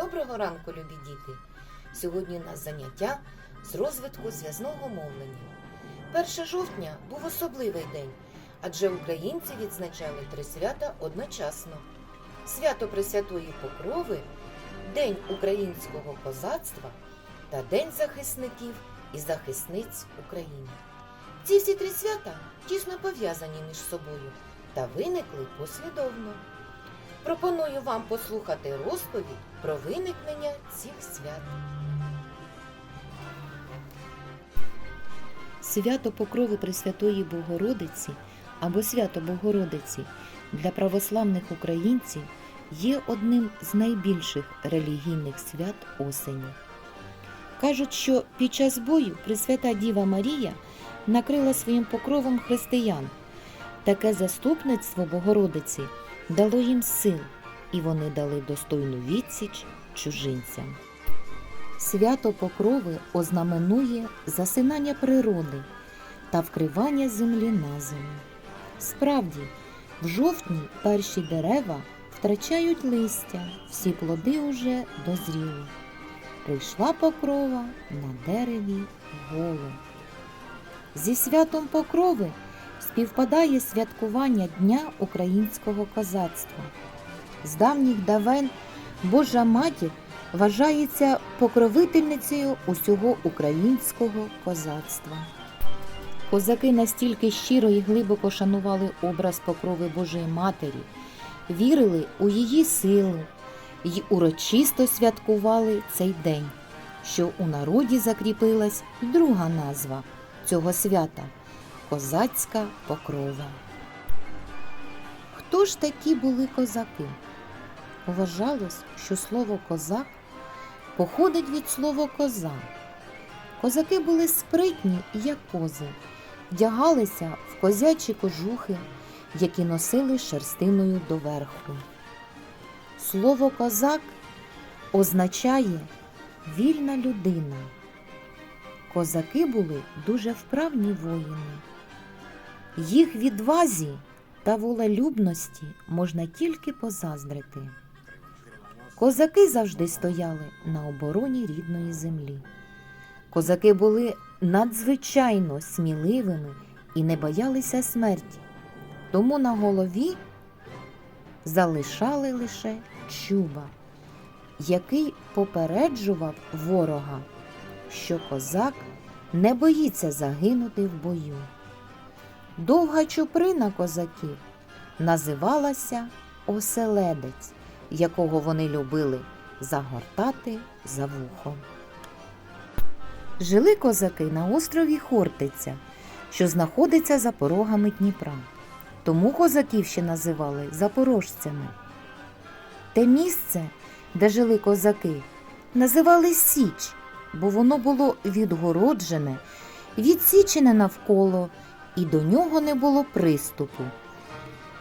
Доброго ранку, любі діти! Сьогодні у нас заняття з розвитку зв'язного мовлення. 1 жовтня був особливий день, адже українці відзначали три свята одночасно: свято Пресвятої Покрови, День українського козацтва та День захисників і захисниць України. Ці всі три свята тісно пов'язані між собою та виникли послідовно. Пропоную вам послухати розповідь про виникнення цих свят. Свято Покрови Пресвятої Богородиці або свято Богородиці для православних українців є одним з найбільших релігійних свят осені. Кажуть, що під час бою Пресвята Діва Марія накрила своїм покровом християн. Таке заступництво Богородиці дало їм сил, і вони дали достойну відсіч чужинцям. Свято Покрови ознаменує засинання природи та вкривання землі на зиму. Справді, в жовтні перші дерева втрачають листя, всі плоди уже дозріли. Прийшла покрова на дереві голо. Зі святом Покрови співпадає святкування Дня українського козацтва. З давніх давен Божа матір вважається покровительницею усього українського козацтва. Козаки настільки щиро і глибоко шанували образ покрови Божої Матері, вірили у її силу й урочисто святкували цей день, що у народі закріпилась друга назва цього свята козацька покрова. Хто ж такі були козаки? Вважалось, що слово козак походить від слова коза. Козаки були спритні, як кози, вдягалися в козячі кожухи, які носили шерстиною доверху. Слово козак означає вільна людина. Козаки були дуже вправні воїни. Їх відвазі та волелюбності можна тільки позаздрити. Козаки завжди стояли на обороні рідної землі. Козаки були надзвичайно сміливими і не боялися смерті, тому на голові залишали лише чуба, який попереджував ворога, що козак не боїться загинути в бою. Довга чуприна козаків називалася оселедець, якого вони любили загортати за вухом. Жили козаки на острові Хортиця, що знаходиться за порогами Дніпра. Тому козаків ще називали запорожцями. Те місце, де жили козаки, називали Січ, бо воно було відгороджене, відсічене навколо, і до нього не було приступу.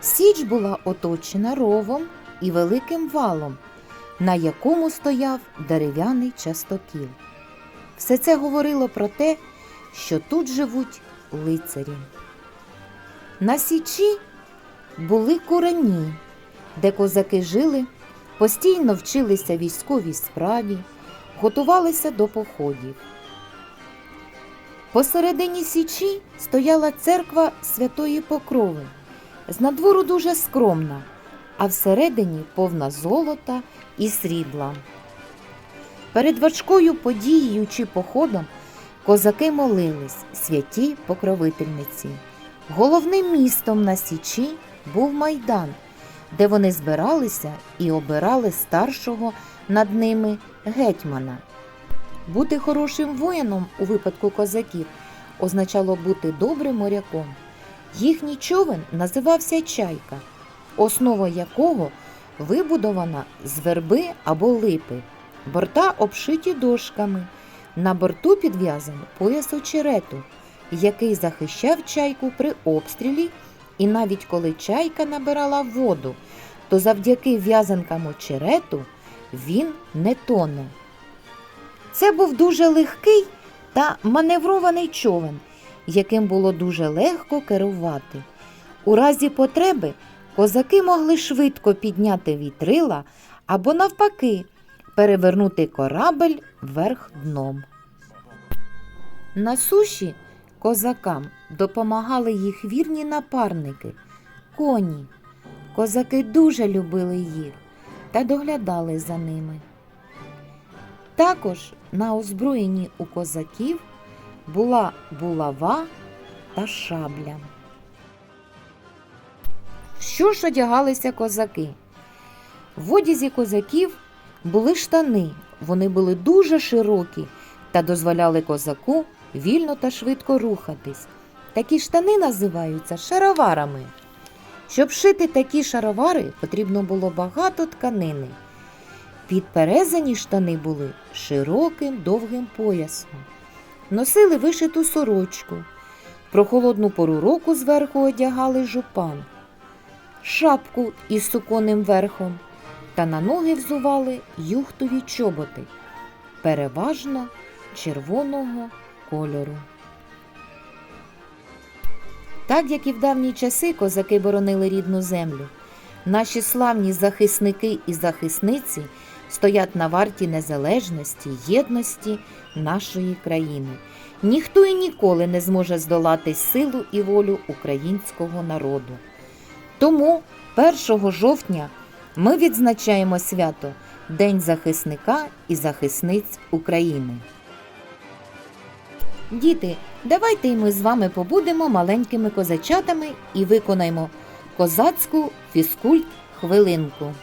Січ була оточена ровом і великим валом, на якому стояв дерев'яний частокіл. Все це говорило про те, що тут живуть лицарі. На Січі були курені, де козаки жили, постійно вчилися військовій справі, готувалися до походів. Посередині Січі стояла церква Святої Покрови, з надвору дуже скромна, а всередині повна золота і срібла. Перед важкою подією чи походом козаки молились святій покровительниці. Головним містом на Січі був майдан, де вони збиралися і обирали старшого над ними гетьмана. Бути хорошим воїном у випадку козаків означало бути добрим моряком. Їхній човен називався чайка, основа якого вибудована з верби або липи. Борта обшиті дошками. На борту підв'язаний пояс очерету, який захищав чайку при обстрілі, і навіть коли чайка набирала воду, то завдяки в'язанкам очерету він не тоне. Це був дуже легкий та маневрований човен, яким було дуже легко керувати. У разі потреби козаки могли швидко підняти вітрила або навпаки перевернути корабель вверх дном. На суші козакам допомагали їх вірні напарники, коні. Козаки дуже любили їх та доглядали за ними. Також на озброєнні у козаків була булава та шабля. Що ж одягалися козаки? В одязі козаків були штани. Вони були дуже широкі та дозволяли козаку вільно та швидко рухатись. Такі штани називаються шароварами. Щоб шити такі шаровари, потрібно було багато тканини. Підперезані штани були широким довгим поясом. Носили вишиту сорочку. Про холодну пору року зверху одягали жупан, шапку із суконним верхом та на ноги взували юхтові чоботи, переважно червоного кольору. Так як і в давні часи козаки боронили рідну землю, наші славні захисники і захисниці стоять на варті незалежності, єдності нашої країни. Ніхто і ніколи не зможе здолати силу і волю українського народу. Тому 1 жовтня ми відзначаємо свято День захисника і захисниць України. Діти, давайте й ми з вами побудемо маленькими козачатами і виконаємо козацьку фізкульт хвилинку.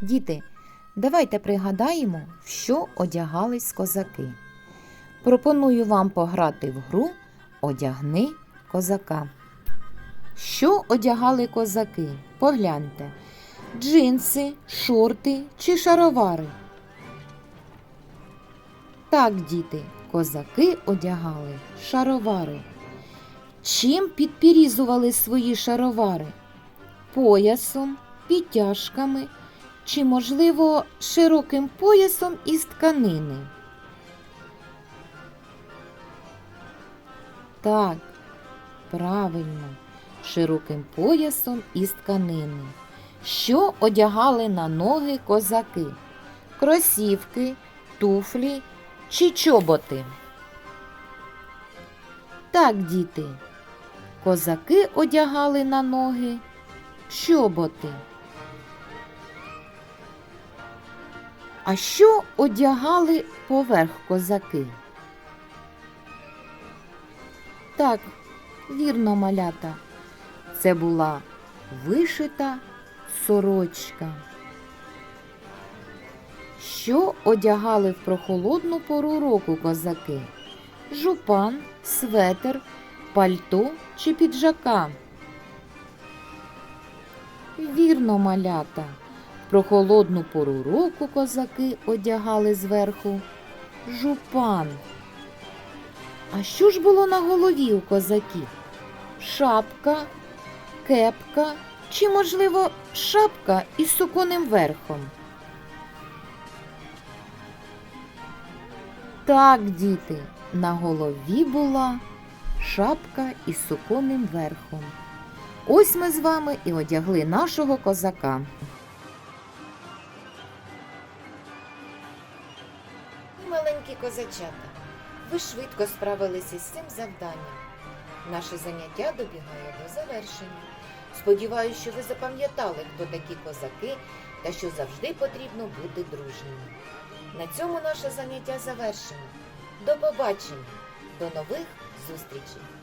Діти, давайте пригадаємо, що одягались козаки. Пропоную вам пограти в гру Одягни козака. Що одягали козаки? Погляньте. Джинси, шорти чи шаровари? Так, діти, козаки одягали шаровари. Чим підпірізували свої шаровари? Поясом, підтяжками чи, можливо, широким поясом із тканини? Так, правильно, широким поясом із тканини. Що одягали на ноги козаки? Кросівки, туфлі чи чоботи? Так, діти, козаки одягали на ноги чоботи. А що одягали поверх козаки? Так, вірно, малята. Це була вишита сорочка. Що одягали в прохолодну пору року козаки? Жупан, светер, пальто чи піджака? Вірно, малята. В прохолодну пору року козаки одягали зверху жупан. А що ж було на голові у козаків? Шапка, кепка чи, можливо, шапка із суконим верхом? Так, діти, на голові була шапка із суконим верхом. Ось ми з вами і одягли нашого козака. Козачата, ви швидко справилися з цим завданням. Наше заняття добігає до завершення. Сподіваюся, що ви запам'ятали, хто такі козаки та що завжди потрібно бути дружніми. На цьому наше заняття завершено. До побачення, до нових зустрічей!